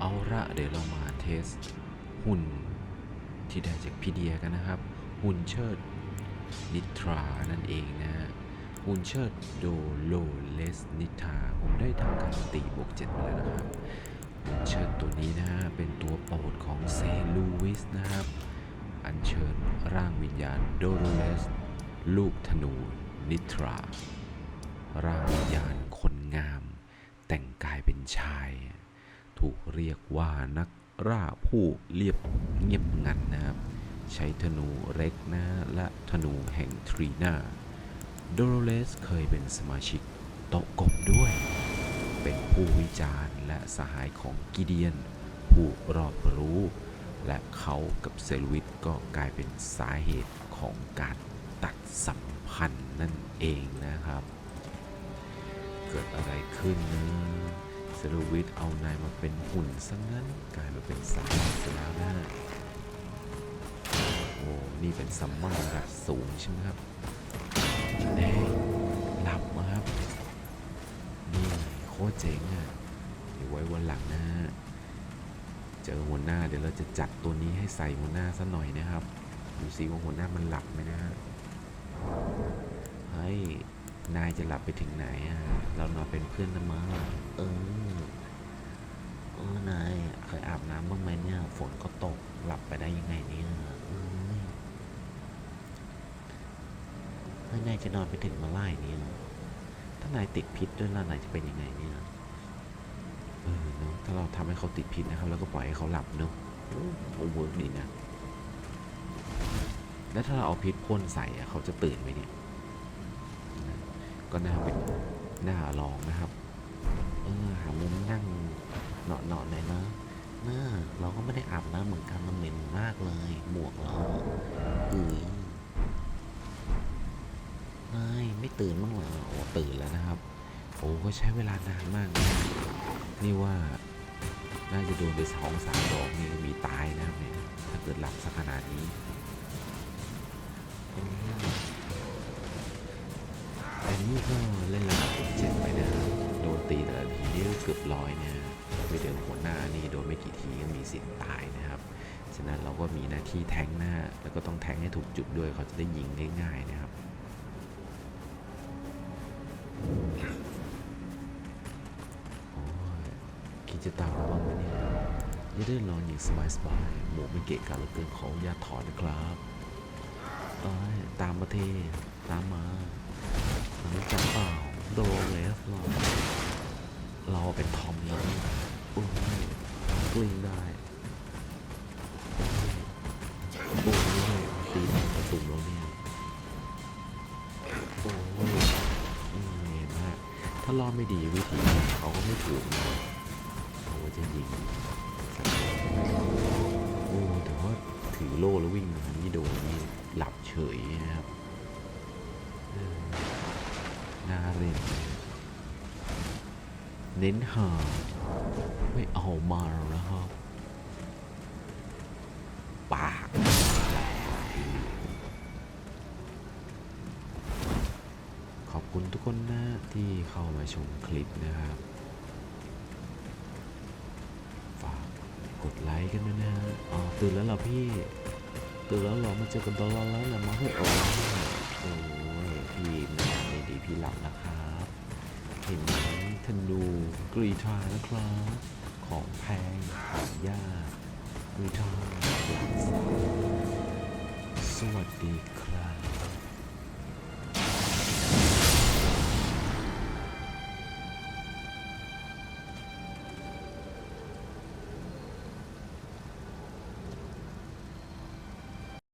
เอาละเดี๋ยวเรามาเทสหุ่นที่ได้จากพีเดียกันนะครับ หุ่นเชิดนิทรานั่นเองนะฮะหุ่นเชิดโดโลเลสนิทราผมได้ทำการตีบวกเจ็ดมาแล้วนะครับหุ่นเชิดตัวนี้นะฮะเป็นตัวโปรดของเซลูวิสนะครับ อัญเชิญร่างวิญญาณโดโลเลสลูกธนูนิทราร่างวิญญาณคนงาม แต่งกายเป็นชาย ถูกเรียกว่านักล่าผู้เรียบเงียบงันนะครับ ใช้ธนูเล็กนะและธนูแห่งทรีนาโดโรเลสเคยเป็นสมาชิกโต๊ะกบด้วย เป็นผู้วิจารณ์และสหายของกิเดียน ผู้รอบรู้ และเขากับเซลวิตก็กลายเป็นสาเหตุของการตัดสัมพันธ์นั่นเองนะครับ เกิดอะไรขึ้นนะ เซลวิตเอานายมาเป็นหุ่นซะงั้นกลายมาเป็นสายไปแล้วนะโอ้นี่เป็นซัมมอนระดับสูงใช่ไหมครับเอ้ยหลับมาครับ นี่โคตรเจ๋งอะเดี๋ยวไว้วันหลังนะเจอหัวหน้าเดี๋ยวเราจะจัดตัวนี้ให้ใส่หัวหน้าซะหน่อยนะครับดูซิว่าหัวหน้ามันหลับไหมนะเฮ้ย นายจะหลับไปถึงไหนอะ เรานอนเป็นเพื่อนกันมาเออ เออนายเคยอาบน้ำบ้างไหมเนี่ย ฝนก็ตก หลับไปได้ยังไงเนี่ยเอ้ยเฮ้ยนายจะนอนไปถึงเมื่อไหร่เนี่ย ถ้านายติดพิษด้วยล้วนายจะเป็นยังไงเนี่ย เออเนาะ ถ้าเราทำให้เขาติดพิษนะครับ แล้วก็ปล่อยให้เขาหลับเนาะโอ้เวิร์กดีนะ แล้วถ้าเราเอาพิษพ่นใส่เขาจะตื่นไหมเนี่ย ก็น่าเป็นน่าลองนะครับ เออหามุมนั่งเนาะเนาะหน่อยนะเน่าเราก็ไม่ได้อาบน้ำเหมือนกันมันเหม็นมากเลยหมวกเราอือเฮ้ยไม่ตื่นบ้างเหรอโอ้ตื่นแล้วนะครับโอ้ก็ใช้เวลานานมากนะนี่ว่าน่าจะโดนไปสองสามดอกนี่ก็มีตายนะครับเนี่ยถ้าเกิดหลับสักขนาดนี้ ก็เกือบร้อยนะไปเดี๋ยวหัวหน้านี่โดนไม่กี่ทีก็มีสิทธิ์ตายนะครับ ฉะนั้นเราก็มีหน้าที่แทงหน้า แล้วก็ต้องแทงให้ถูกจุดด้วยเขาจะได้ยิงได้ง่ายนะครับโอ้ยคิดจตามราบ้างไหมเนี่ยอย่าได้นอนอย่างสบายๆหมวกไม่เกะกะเหลือเกินขออนุญาถอดนะครับเอ้ยตามมาเทตามมารู้จักเปล่าโดเลสเรา เราเป็นทอมแล้วโอ้ยกลิ้งได้โอ้ยตีตรงกระตุ่มแล้วเนี่ยโอ้ยอืมเห็นไหมถ้ารอดไม่ดีวิธีเขาก็ไม่ถูกนะเขาจะยิงโอ้แต่ว่าถือโล่แล้ววิ่งมานี่โดนนี่หลับเฉยนะครับน่าเล่น เน้นหาไม่เอามาแล้วครับปากขอบคุณทุกคนนะที่เข้ามาชมคลิปนะครับ ฝากกดไลค์กันด้วยนะอ๋อตื่นแล้วเหรอพี่ ตื่นแล้วเหรอมาเจอกันตอนแล้วเหรอมาเฮ้ยโอ้ยโอ้ยพี่นอนไม่ดีพี่หลับนะครับ เห็นไหมธนู รีทานะครับ ของแพงหายากกรีทาหลักสสวัสดีครับ